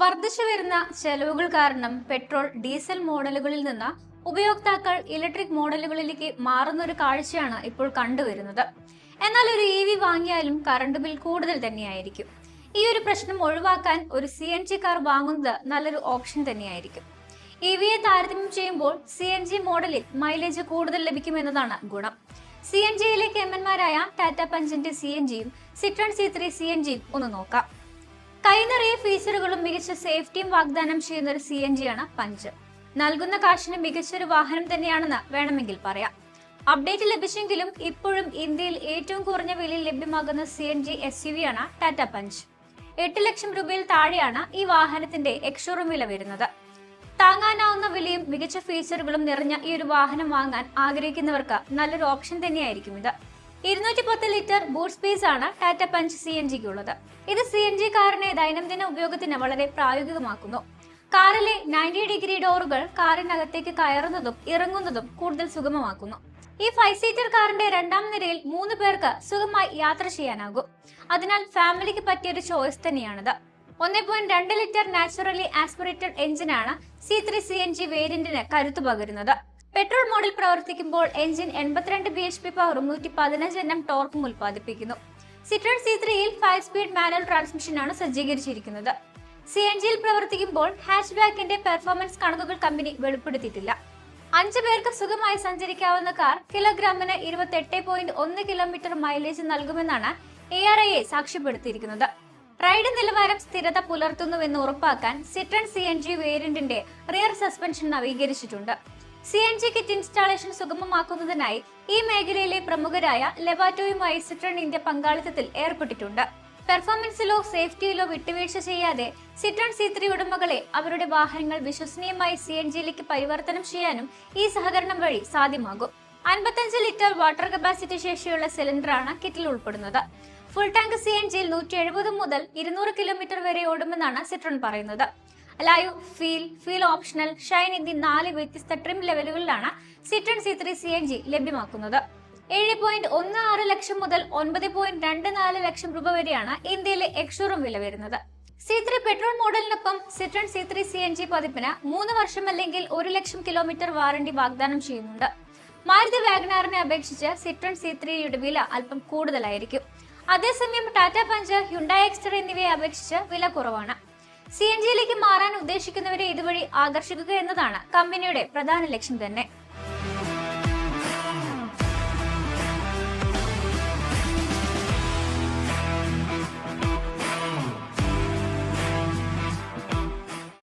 വർദ്ധിച്ചു വരുന്ന ചെലവുകൾ കാരണം പെട്രോൾ ഡീസൽ മോഡലുകളിൽ നിന്ന് ഉപയോക്താക്കൾ ഇലക്ട്രിക് മോഡലുകളിലേക്ക് മാറുന്ന ഒരു കാഴ്ചയാണ് ഇപ്പോൾ കണ്ടുവരുന്നത്. എന്നാൽ ഒരു ഇ വി വാങ്ങിയാലും കറണ്ട് ബിൽ കൂടുതൽ തന്നെയായിരിക്കും. ഈ ഒരു പ്രശ്നം ഒഴിവാക്കാൻ ഒരു സി എൻ ജി കാർ വാങ്ങുന്നത് നല്ലൊരു ഓപ്ഷൻ തന്നെയായിരിക്കും. ഇ വിയെ താരതമ്യം ചെയ്യുമ്പോൾ സി എൻ ജി മോഡലിൽ മൈലേജ് കൂടുതൽ ലഭിക്കുമെന്നതാണ് ഗുണം. സി എൻ ജിയിലേക്ക് എമ്മന്മാരായ ടാറ്റ പഞ്ചിന്റെ സി എൻ ജിയും Citroen C three C N ജിയും ഒന്ന് നോക്കാം. ഫീച്ചറുകളും മികച്ച സേഫ്റ്റിയും വാഗ്ദാനം ചെയ്യുന്ന ഒരു സി എൻ ജി ആണ് പഞ്ച്. നൽകുന്ന കാശിന് മികച്ചൊരു വാഹനം തന്നെയാണെന്ന് വേണമെങ്കിൽ പറയാം. അപ്ഡേറ്റ് ലഭിച്ചെങ്കിലും ഇപ്പോഴും ഇന്ത്യയിൽ ഏറ്റവും കുറഞ്ഞ വിലയിൽ ലഭ്യമാകുന്ന C N G S U V ആണ് ടാറ്റ പഞ്ച്. എട്ട് ലക്ഷം രൂപയിൽ താഴെയാണ് ഈ വാഹനത്തിന്റെ എക്സ്ഷോറൂം വില വരുന്നത്. താങ്ങാനാവുന്ന വിലയും മികച്ച ഫീച്ചറുകളും നിറഞ്ഞ ഈ ഒരു വാഹനം വാങ്ങാൻ ആഗ്രഹിക്കുന്നവർക്ക് നല്ലൊരു ഓപ്ഷൻ തന്നെയായിരിക്കും ഇത്. ഇരുന്നൂറ്റി പത്ത് ലിറ്റർ ബൂട്ട് സ്പേസ് ആണ് ടാറ്റ പഞ്ച് സി എൻ ജിക്ക് ഉള്ളത് ഇത് സി എൻ ജി കാറിനെ ദൈനംദിന ഉപയോഗത്തിന് വളരെ പ്രായോഗികമാക്കുന്നു. കാറിലെ നയന്റി ഡിഗ്രി ഡോറുകൾ കാറിനകത്തേക്ക് കയറുന്നതും ഇറങ്ങുന്നതും കൂടുതൽ സുഗമമാക്കുന്നു. ഈ ഫൈവ് സീറ്റർ കാറിന്റെ രണ്ടാം നിരയിൽ മൂന്ന് പേർക്ക് സുഖമായി യാത്ര ചെയ്യാനാകും. അതിനാൽ ഫാമിലിക്ക് പറ്റിയൊരു ചോയ്സ് തന്നെയാണിത്. ഒന്നേ പോയിന്റ് രണ്ട് ലിറ്റർ നാച്ചുറലി ആസ്പിറേറ്റഡ് എഞ്ചിനാണ് C three C N G വേരിയന്റിന് കരുത്തു പകരുന്നത്. പെട്രോൾ മോഡിൽ പ്രവർത്തിക്കുമ്പോൾ എഞ്ചിൻ എൺപത്തിരണ്ട് ബി എച്ച് പി പവറും നൂറ്റി പതിനഞ്ച് എണ്ണം ടോർക്കും ഉൽപ്പാദിപ്പിക്കുന്നു. സിട്രൺ സി ത്രീയിൽ ഫൈവ് സ്പീഡ് മാനുവൽ ട്രാൻസ്മിഷനാണ് സജ്ജീകരിച്ചിരിക്കുന്നത്. സി എൻ ജിയിൽ പ്രവർത്തിക്കുമ്പോൾ ഹാച്ച് ബാക്കിന്റെ പെർഫോമൻസ് കണക്കുകൾ കമ്പനി വെളിപ്പെടുത്തിയിട്ടില്ല. അഞ്ചു പേർക്ക് സുഖമായി സഞ്ചരിക്കാവുന്ന കാർ കിലോഗ്രാമിന് ഇരുപത്തെട്ട് പോയിന്റ് ഒന്ന് കിലോമീറ്റർ മൈലേജ് നൽകുമെന്നാണ് എ ആർ ഐ എ സാക്ഷ്യപ്പെടുത്തിയിരിക്കുന്നത്. റൈഡ് നിലവാരം സ്ഥിരത പുലർത്തുന്നുവെന്ന് ഉറപ്പാക്കാൻ സിട്രൺ സി എൻ ജി വേരിയന്റിന്റെ rear suspension നവീകരിച്ചിട്ടുണ്ട്. C N G kit installation സുഗമമാക്കുന്നതിനായി ഈ മേഖലയിലെ പ്രമുഖരായ ലെബാറ്റോയുമായി സിട്രൺ ഇന്ത്യ പങ്കാളിത്തത്തിൽ ഏർപ്പെട്ടിട്ടുണ്ട്. പെർഫോമൻസിലോ സേഫ്റ്റിയിലോ വിട്ടുവീഴ്ച ചെയ്യാതെ സിട്രൺ സി ത്രീ ഉടമകളെ അവരുടെ വാഹനങ്ങൾ വിശ്വസനീയമായി സി എൻ ജിയിലേക്ക് പരിവർത്തനം ചെയ്യാനും ഈ സഹകരണം വഴി സാധ്യമാകും. അൻപത്തഞ്ച് ലിറ്റർ വാട്ടർ കപ്പാസിറ്റി ശേഷിയുള്ള സിലിണ്ടറാണ് കിറ്റിൽ ഉൾപ്പെടുന്നത്. ഫുൾ ടാങ്ക് സി എൻ ജിയിൽ നൂറ്റി എഴുപത് മുതൽ ഇരുന്നൂറ് കിലോമീറ്റർ വരെ ഓടുമെന്നാണ് സിട്രൺ പറയുന്നത്. Live feel feel optional shine എന്നീ നാല് വ്യത്യസ്ത trim ലെവലുകളിലാണ് Citroen C three C N G ലഭ്യമാക്കുന്നത്. ഏഴ് പോയിന്റ് ഒന്ന് ആറ് ലക്ഷം മുതൽ ഒൻപത് പോയിന്റ് രണ്ട് നാല് ലക്ഷം രൂപ വരെയാണ് ഇന്ത്യയിലെ എക്സോറും വില വരുന്നത്. C three petrol മോഡലിനൊപ്പം Citroen C three C N G പതിപ്പിന് മൂന്ന് വർഷം അല്ലെങ്കിൽ ഒരു ലക്ഷം കിലോമീറ്റർ വാറണ്ടി വാഗ്ദാനം ചെയ്യുന്നുണ്ട്. മാരുതി വാഗ്നാറിനെ അപേക്ഷിച്ച് സിട്രൺ സി ത്രീയുടെ വില അല്പം കൂടുതലായിരിക്കും. അതേസമയം ടാറ്റ പഞ്ച് ഹ്യുണ്ടായ എക്സ്റ്റർ എന്നിവയെ അപേക്ഷിച്ച് വില കുറവാണ്. സി എൻ ജിയിലേക്ക് മാറാൻ ഉദ്ദേശിക്കുന്നവരെ ഇതുവഴി ആകർഷിക്കുക എന്നതാണ് കമ്പനിയുടെ പ്രധാന ലക്ഷ്യം തന്നെ.